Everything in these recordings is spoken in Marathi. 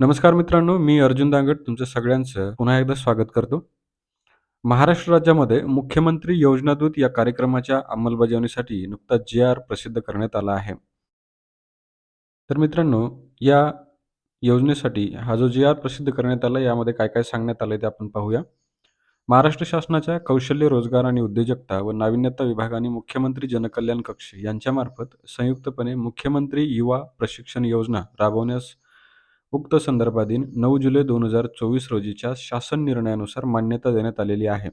नमस्कार मित्रांनो, मी अर्जुन दांगट तुमचं सगळ्यांचं पुन्हा एकदा स्वागत करतो. महाराष्ट्र राज्यामध्ये मुख्यमंत्री योजनादूत या कार्यक्रमाच्या अंमलबजावणीसाठी नुकताच जी-आर प्रसिद्ध करण्यात आला आहे. तर मित्रांनो, या योजनेसाठी हा जो जे आर प्रसिद्ध करण्यात आला, यामध्ये काय-काय सांगण्यात आलं ते आपण पाहूया. महाराष्ट्र शासनाच्या कौशल्य, रोजगार आणि उद्योजकता व नाविन्यता विभागाने मुख्यमंत्री जनकल्याण कक्ष यांच्यामार्फत संयुक्तपणे मुख्यमंत्री युवा प्रशिक्षण योजना राबवण्यास उक्त संदर्भाधीन नऊ जुलै दोन हजार चोवीस रोजीच्या शासन निर्णयानुसार मान्यता देण्यात आलेली आहे.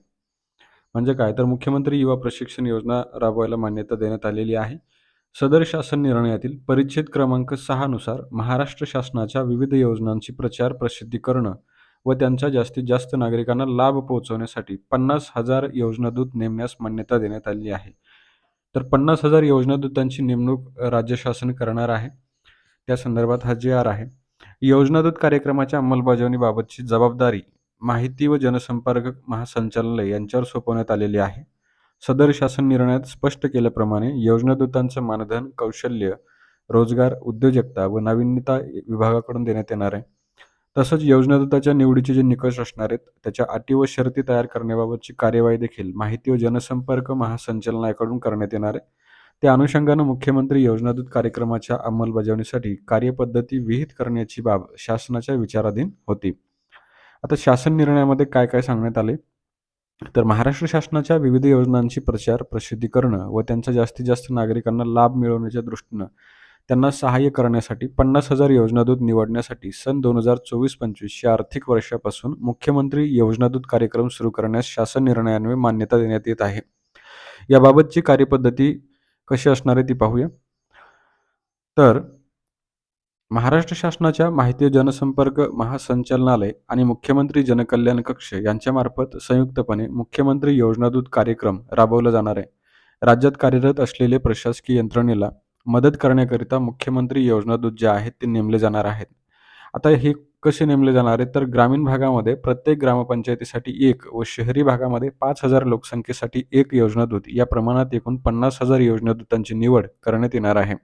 म्हणजे काय तर मुख्यमंत्री युवा प्रशिक्षण योजना राबवायला मान्यता देण्यात आलेली आहे. सदर शासन निर्णयातील परिच्छेद क्रमांक सहानुसार महाराष्ट्र शासनाच्या विविध योजनांची प्रचार प्रसिद्धी करणं व त्यांचा जास्तीत जास्त नागरिकांना लाभ पोहोचवण्यासाठी पन्नास हजार योजनादूत नेमण्यास मान्यता देण्यात आलेली आहे. तर पन्नास हजार योजनादूतांची नेमणूक राज्य शासन करणार आहे. त्या संदर्भात हा जे आर आहे. योजनादूत कार्यक्रमाच्या अंमलबजावणीबाबतची जबाबदारी माहिती व जनसंपर्क महासंचालनालय यांच्यावर सोपवण्यात आलेली आहे. सदर शासन निर्णयात स्पष्ट केल्याप्रमाणे योजनादूतांचं मानधन कौशल्य, रोजगार, उद्योजकता व नाविन्यता विभागाकडून देण्यात येणार आहे. तसंच योजनादूताच्या निवडीचे जे निकष असणार आहेत, त्याच्या अटी व शर्ती तयार करण्याबाबतची कार्यवाही देखील माहिती व जनसंपर्क महासंचालनालयाकडून करण्यात येणार आहे. त्या अनुषंगानं मुख्यमंत्री योजनादूत कार्यक्रमाच्या अंमलबजावणीसाठी कार्यपद्धती विहित करण्याची बाब शासनाच्या विचाराधीन होती. आता शासन निर्णयामध्ये काय-काय सांगण्यात आले? तर महाराष्ट्र शासनाच्या विविध योजनांची प्रचार, प्रसिद्धी करणं व त्यांचा जास्तीत जास्त नागरिकांना लाभ मिळवण्याच्या दृष्टीनं त्यांना सहाय्य करण्यासाठी पन्नास हजार योजनादूत निवडण्यासाठी सन दोन हजार चोवीस-पंचवीस या आर्थिक वर्षापासून मुख्यमंत्री योजनादूत कार्यक्रम सुरू करण्यास शासन निर्णयान्वये मान्यता देण्यात येत आहे. याबाबतची कार्यपद्धती कशी असणार आहे ती पाहूया. तर महाराष्ट्र शासनाच्या माहिती जनसंपर्क महासंचालनालय आणि मुख्यमंत्री जनकल्याण कक्ष यांच्यामार्फत संयुक्तपणे मुख्यमंत्री योजनादूत कार्यक्रम राबवला जाणार आहे. राज्यात कार्यरत असलेले प्रशासकीय यंत्रणेला मदत करण्याकरिता मुख्यमंत्री योजनादूत जे आहेत ते नेमले जाणार आहेत. आता हे कसे नेमले जाणार आहेत तर ग्रामीण भागामध्ये प्रत्येक ग्रामपंचायतीसाठी एक व शहरी भागामध्ये पाच हजार लोकसंख्येसाठी एक योजनादूत या प्रमाणात एकूण पन्नास हजार योजनादूतांची निवड करण्यात येणार आहे.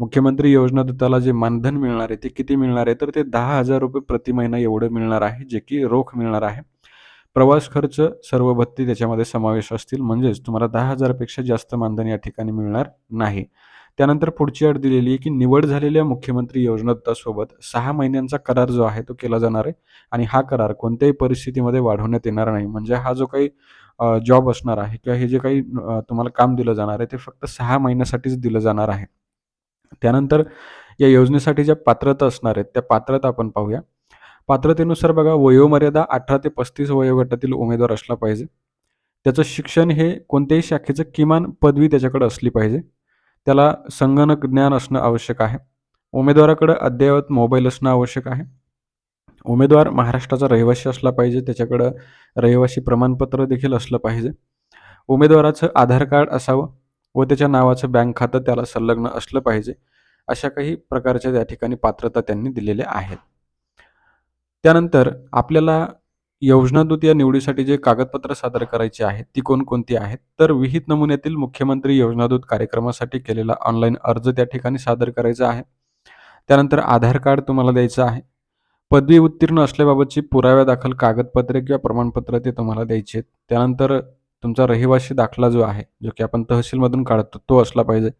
मुख्यमंत्री योजनादूताला जे मानधन मिळणार आहे ते किती मिळणार आहे तर ते दहा हजार रुपये प्रति महिना एवढं मिळणार आहे जे की रोख मिळणार आहे. प्रवास खर्च सर्व भत्ती त्याच्यामध्ये समावेश असतील म्हणजेच तुम्हाला दहा हजारापेक्षा जास्त मानधन या ठिकाणी मिळणार नाही. त्यानंतर पुढची अट दिलेली आहे की निवड झालेल्या मुख्यमंत्री योजनादूतासोबत सहा महिन्यांचा करार जो आहे तो केला जाणार आहे आणि हा करार कोणत्याही परिस्थितीमध्ये वाढवण्यात येणार नाही. म्हणजे हा जो काही जॉब असणार आहे किंवा हे जे काही तुम्हाला काम दिलं जाणार आहे ते फक्त सहा महिन्यासाठीच दिलं जाणार आहे. त्यानंतर या योजनेसाठी ज्या पात्रता असणार आहेत त्या पात्रता आपण पाहूया. पात्रतेनुसार बघा वयोमर्यादा अठरा ते पस्तीस वयोगटातील उमेदवार असला पाहिजे. त्याचं शिक्षण हे कोणत्याही शाखेचं किमान पदवी त्याच्याकडे असली पाहिजे. त्याला संगणक ज्ञान असणं आवश्यक आहे. उमेदवाराकडं अद्ययावत मोबाईल असणं आवश्यक आहे. उमेदवार महाराष्ट्राचा रहिवासी असला पाहिजे. त्याच्याकडं रहिवासी प्रमाणपत्र देखील असलं पाहिजे. उमेदवाराचं आधार कार्ड असावं व त्याच्या नावाचं बँक खातं त्याला संलग्न असलं पाहिजे. अशा काही प्रकारच्या त्या ठिकाणी पात्रता त्यांनी दिलेल्या आहेत. त्यानंतर आपल्याला योजनादूत या निवडीसाठी जे कागदपत्र सादर करायची आहेत ती कोणकोणती आहेत? तर विहित नमुन्यातील मुख्यमंत्री योजनादूत कार्यक्रमासाठी केलेला ऑनलाईन अर्ज त्या ठिकाणी सादर करायचा आहे. त्यानंतर आधार कार्ड तुम्हाला द्यायचं आहे. पदवी उत्तीर्ण असल्याबाबतची पुराव्या दाखल कागदपत्रे किंवा प्रमाणपत्र ते तुम्हाला द्यायची आहेत. त्यानंतर तुमचा रहिवासी दाखला जो आहे, जो की आपण तहसीलमधून काढतो तो असला पाहिजे.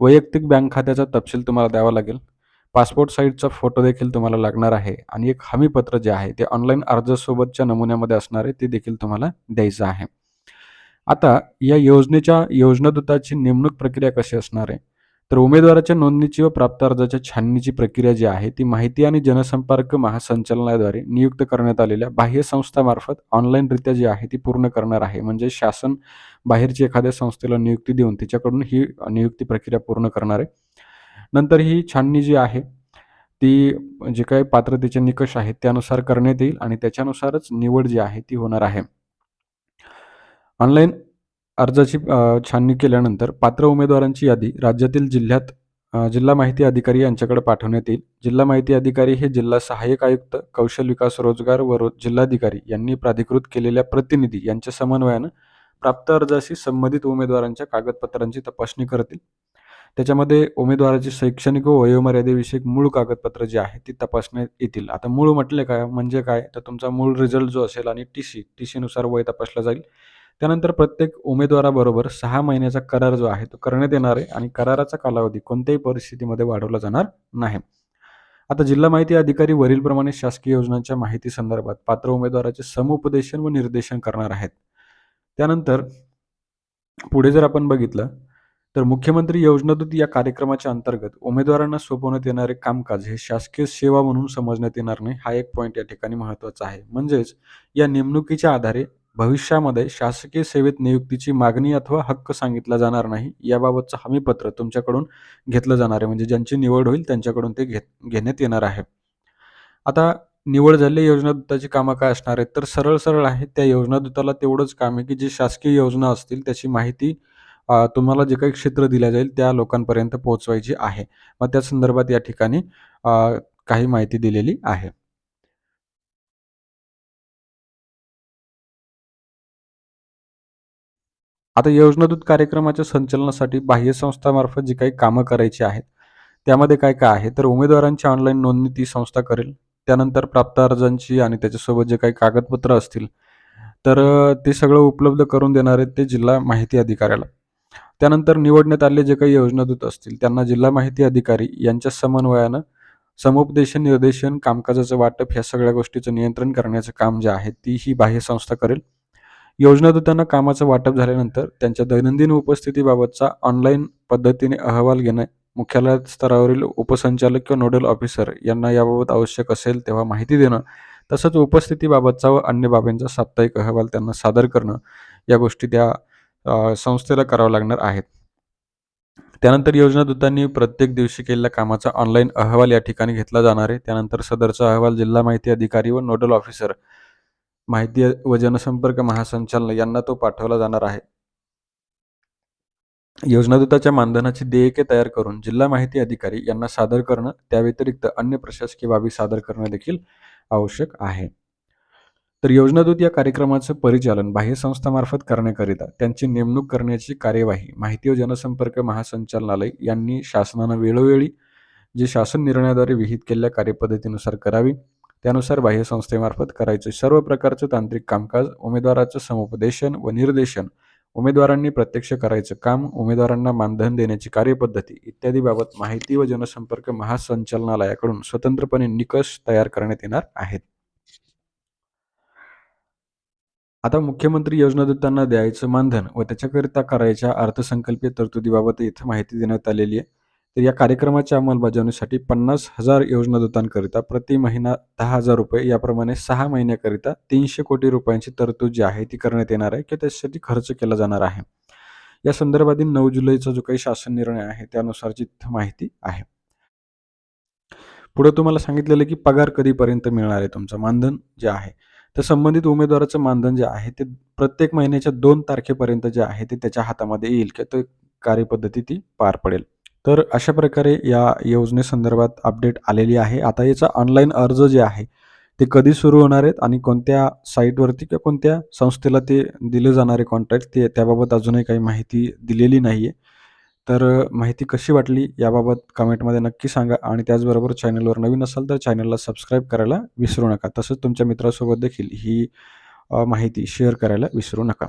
वैयक्तिक बँक खात्याचा तपशील तुम्हाला द्यावा लागेल. पासपोर्ट साईजचा फोटो देखील तुम्हाला लागणार आहे आणि एक हमीपत्र जे आहे ते ऑनलाईन अर्जासोबतच्या नमुन्यामध्ये असणार आहे ते देखील तुम्हाला द्यायचं आहे. आता या योजनेच्या योजनादूताची नेमणूक प्रक्रिया कशी असणार आहे? तर उमेदवाराच्या नोंदणीची व प्राप्त अर्जाच्या छाननीची प्रक्रिया जी आहे ती माहिती आणि जनसंपर्क महासंचालनाद्वारे नियुक्त करण्यात आलेल्या बाह्य संस्थामार्फत ऑनलाईनरित्या जी आहे ती पूर्ण करणार आहे. म्हणजे शासन बाहेरची एखाद्या संस्थेला नियुक्ती देऊन तिच्याकडून ही नियुक्ती प्रक्रिया पूर्ण करणार आहे. नंतर ही छाननी जी आहे ती जे काही पात्रतेचे निकष आहेत त्यानुसार करण्यात येईल आणि त्याच्यानुसारच निवड जी आहे ती होणार आहे. ऑनलाईन अर्जाची छाननी केल्यानंतर पात्र उमेदवारांची यादी राज्यातील जिल्ह्यात जिल्हा माहिती अधिकारी यांच्याकडे पाठवण्यात येईल. जिल्हा माहिती अधिकारी हे जिल्हा सहाय्यक आयुक्त, कौशल विकास, रोजगार व रो जिल्हाधिकारी यांनी प्राधिकृत केलेल्या प्रतिनिधी यांच्या समन्वयानं प्राप्त अर्जाशी संबंधित उमेदवारांच्या कागदपत्रांची तपासणी करतील. त्याच्यामध्ये उमेदवाराची शैक्षणिक व वयोमर्यादेविषयक मूळ कागदपत्र जे आहे ती तपासण्यात येतील. आता मूळ म्हटले काय म्हणजे काय तर तुमचा मूळ रिझल्ट जो असेल आणि टी-सी, टी-सीनुसार वय तपासला जाईल. त्यानंतर प्रत्येक उमेदवाराबरोबर सहा महिन्याचा करार जो आहे तो करण्यात येणार आहे आणि कराराचा कालावधी कोणत्याही परिस्थितीमध्ये वाढवला जाणार नाही. आता जिल्हा माहिती अधिकारी वरीलप्रमाणे शासकीय योजनांच्या माहिती संदर्भात पात्र उमेदवाराचे समुपदेशन व निर्देशन करणार आहेत. त्यानंतर पुढे जर आपण बघितलं तर मुख्यमंत्री योजनादूत या कार्यक्रमाच्या अंतर्गत उमेदवारांना सोपवण्यात येणारे कामकाज हे शासकीय सेवा म्हणून समजण्यात येणार नाही हा एक पॉईंट या ठिकाणी महत्त्वाचा आहे. म्हणजेच या नेमणुकीच्या आधारे भविष्यामध्ये शासकीय सेवेत नियुक्तीची मागणी अथवा हक्क सांगितला जाणार नाही याबाबतचं हमीपत्र तुमच्याकडून घेतलं जाणार आहे. म्हणजे ज्यांची निवड होईल त्यांच्याकडून ते घेत घेण्यात येणार आहे. आता निवड झालेल्या योजनादूताची कामं काय असणार आहेत? तर सरळ सरळ आहे त्या योजनादूताला तेवढंच काम आहे की जी शासकीय योजना असतील त्याची माहिती तुम्हाला जे काही क्षेत्र दिल्या जाईल त्या लोकांपर्यंत पोहोचवायची आहे. मग त्या संदर्भात या ठिकाणी काही माहिती दिलेली आहे. आता योजनादूत कार्यक्रमाच्या संचलनासाठी बाह्य संस्थामार्फत जी काही कामं करायची आहेत त्यामध्ये काय काय आहे? तर उमेदवारांची ऑनलाईन नोंदणी ती संस्था करेल. त्यानंतर प्राप्त अर्जांची आणि त्याच्यासोबत जे काही कागदपत्र असतील तर ते सगळं उपलब्ध करून देणार आहेत ते जिल्हा माहिती अधिकाऱ्याला. त्यानंतर निवडण्यात आलेले जे काही योजनादूत असतील त्यांना जिल्हा माहिती अधिकारी यांच्या समन्वयानं समुपदेशन निर्देशन कामकाजाचं वाटप ह्या सगळ्या गोष्टीचं नियंत्रण करण्याचं काम जे आहे ती ही बाह्य संस्था करेल. योजनादूतांना कामाचं वाटप झाल्यानंतर त्यांच्या दैनंदिन उपस्थितीबाबतचा ऑनलाईन पद्धतीने अहवाल घेणे मुख्यालय स्तरावरील उपसंचालक किंवा नोडल ऑफिसर यांना याबाबत आवश्यक असेल तेव्हा माहिती देणं तसंच उपस्थितीबाबतचा व अन्य बाबींचा साप्ताहिक अहवाल त्यांना सादर करणं या गोष्टी त्या संस्थेला करावं लागणार आहेत. त्यानंतर योजनादूतांनी प्रत्येक दिवशी केलेल्या कामाचा ऑनलाईन अहवाल या ठिकाणी घेतला जाणार आहे. त्यानंतर सदरचा अहवाल जिल्हा माहिती अधिकारी व नोडल ऑफिसर माहिती व जनसंपर्क महासंचालक यांना तो पाठवला जाणार आहे. योजनादूताच्या मानधनाची देयके तयार करून जिल्हा माहिती अधिकारी यांना सादर करणं त्या व्यतिरिक्त अन्य प्रशासकीय बाबी सादर करणं देखील आवश्यक आहे. तर योजनादूत या कार्यक्रमाचं परिचालन बाह्य संस्थामार्फत करण्याकरिता त्यांची नेमणूक करण्याची कार्यवाही माहिती व जनसंपर्क महासंचालनालय यांनी शासनानं वेळोवेळी जे शासन निर्णयाद्वारे विहित केलेल्या कार्यपद्धतीनुसार करावी त्यानुसार बाह्य संस्थेमार्फत करायचे. सर्व प्रकारचं तांत्रिक कामकाज उमेदवाराचं समुपदेशन व निर्देशन उमेदवारांनी प्रत्यक्ष करायचं काम उमेदवारांना मानधन देण्याची कार्यपद्धती इत्यादी बाबत माहिती व जनसंपर्क महासंचालनालयाकडून स्वतंत्रपणे निकष तयार करण्यात येणार आहेत. आता मुख्यमंत्री योजनादूतांना द्यायचं मानधन व त्याच्याकरिता करायच्या अर्थसंकल्पीय तरतुदीबाबत इथं माहिती देण्यात आलेली आहे. तर या कार्यक्रमाच्या अंमलबजावणीसाठी पन्नास हजार योजनादूतांकरिता प्रति महिना दहा हजार रुपये याप्रमाणे सहा महिन्याकरिता तीनशे कोटी रुपयांची तरतूद जी आहे ती करण्यात येणार आहे. किंवा त्याच्यासाठी खर्च केला जाणार आहे. या संदर्भातील नऊ जुलैचा जो काही शासन निर्णय आहे त्यानुसारची माहिती आहे. पुढे तुम्हाला सांगितलेलं की पगार कधीपर्यंत मिळणार आहे तुमचं मानधन जे आहे? तर संबंधित उमेदवाराचं मानधन जे आहे ते प्रत्येक महिन्याच्या दोन तारखेपर्यंत जे आहे ते त्याच्या हातामध्ये येईल किंवा तो कार्यपद्धती ती पार पडेल. तर अशा प्रकारे या योजनेसंदर्भात अपडेट आलेली आहे. आता याचा ऑनलाईन अर्ज जे आहे ते कधी सुरू होणार आहेत आणि कोणत्या साईटवरती किंवा कोणत्या संस्थेला ते दिले जाणारे कॉन्ट्रॅक्ट ते त्याबाबत अजूनही काही माहिती दिलेली नाही आहे तर माहिती कशी वाटली याबाबत कमेंटमध्ये नक्की सांगा आणि त्याचबरोबर चॅनलवर नवीन असाल तर चॅनलला सबस्क्राईब करायला विसरू नका. तसंच तुमच्या मित्रासोबत देखील ही माहिती शेअर करायला विसरू नका.